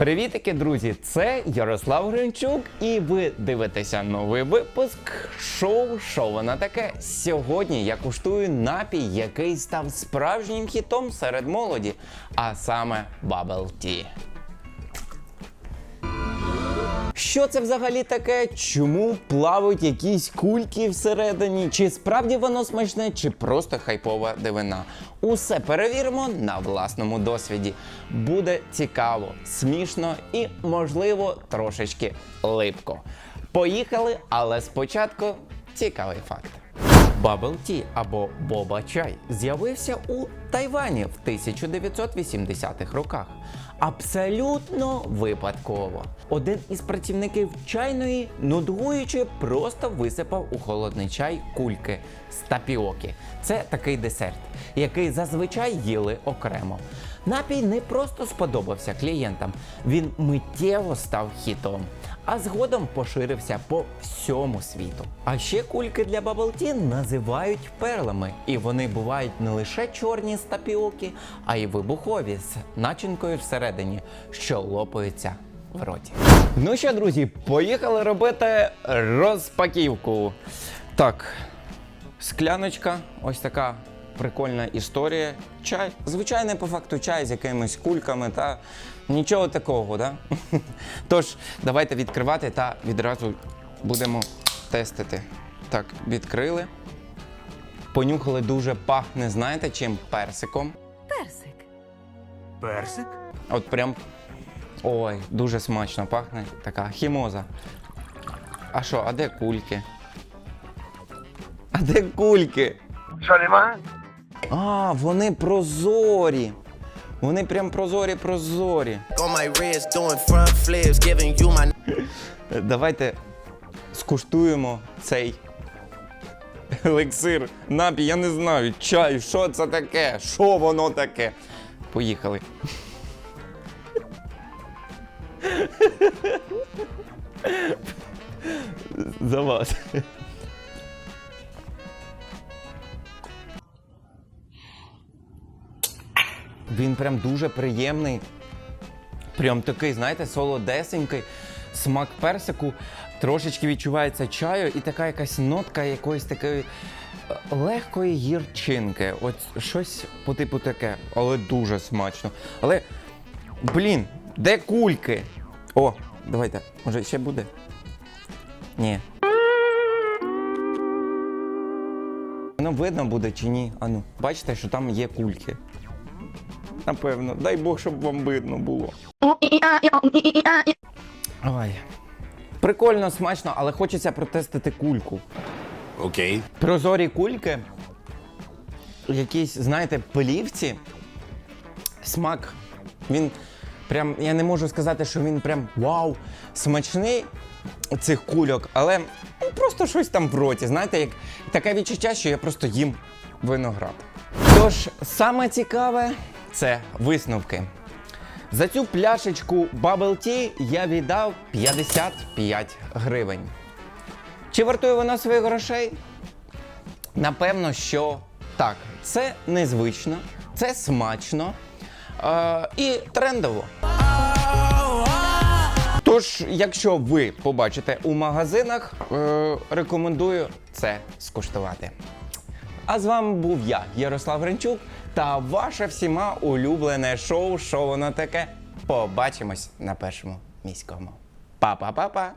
Привітики, друзі! Це Ярослав Гринчук, і ви дивитеся новий випуск шоу Шо вона таке. Сьогодні я куштую напій, який став справжнім хітом серед молоді, а саме Bubble Tea. Що це взагалі таке? Чому плавають якісь кульки всередині? Чи справді воно смачне, чи просто хайпова дивина? Усе перевіримо на власному досвіді. Буде цікаво, смішно і, можливо, трошечки липко. Поїхали, але спочатку цікавий факт. Bubble Tea або боба чай з'явився у Тайвані в 1980-х роках. Абсолютно випадково. Один із працівників чайної, нудгуючи, просто висипав у холодний чай кульки з тапіоки. Це такий десерт, який зазвичай їли окремо. Напій не просто сподобався клієнтам, він миттєво став хітом, а згодом поширився по всьому світу. А ще кульки для Tea називають перлами, і вони бувають не лише чорні з тапіоки, а й вибухові з начинкою всередині, що лопаються в роті. Ну що, друзі, поїхали робити розпаківку. Так, скляночка, ось така прикольна історія. Чай. Звичайний по факту чай з якимись кульками та нічого такого, да? Тож, давайте відкривати та відразу будемо тестити. Так, відкрили. Понюхали дуже пахне, знаєте, чим персиком. Персик. Персик? От прям. Ой, дуже смачно пахне. Така хімоза. А що, а де кульки? А де кульки? Що нема? А, вони прозорі. Вони прям прозорі, прозорі. Е, Давайте скуштуємо цей елексир. Напій, я не знаю, чай, що це таке? Що воно таке? Поїхали. За вас. Він прям дуже приємний. Прям такий, знаєте, солодесенький, смак персику, трошечки відчувається чаю і така якась нотка якоїсь такої е, легкої гірчинки. От щось по типу таке, але дуже смачно. Але, блін, де кульки? О, давайте, може ще буде? Ні. Воно видно буде чи ні? Ану, бачите, що там є кульки. Напевно, дай Бог, щоб вам видно було. Ой. Прикольно, смачно, але хочеться протестити кульку. Окей. Прозорі кульки, якісь, знаєте, плівці. Смак. Він прям, я не можу сказати, що він прям вау, смачний цих кульок, але ну, просто щось там в роті. Знаєте, як таке відчуття, що я просто їм виноград. Тож, саме цікаве це висновки. За цю пляшечку Bubble Tea я віддав 55 гривень. Чи вартує вона своїх грошей? Напевно, що так. Це незвично, це смачно е- і трендово. Тож, якщо ви побачите у магазинах, е- рекомендую це скуштувати. А з вами був я, Ярослав Гринчук, та ваше всіма улюблене шоу «Що воно таке. Побачимось на першому міському. Па-па-па-па!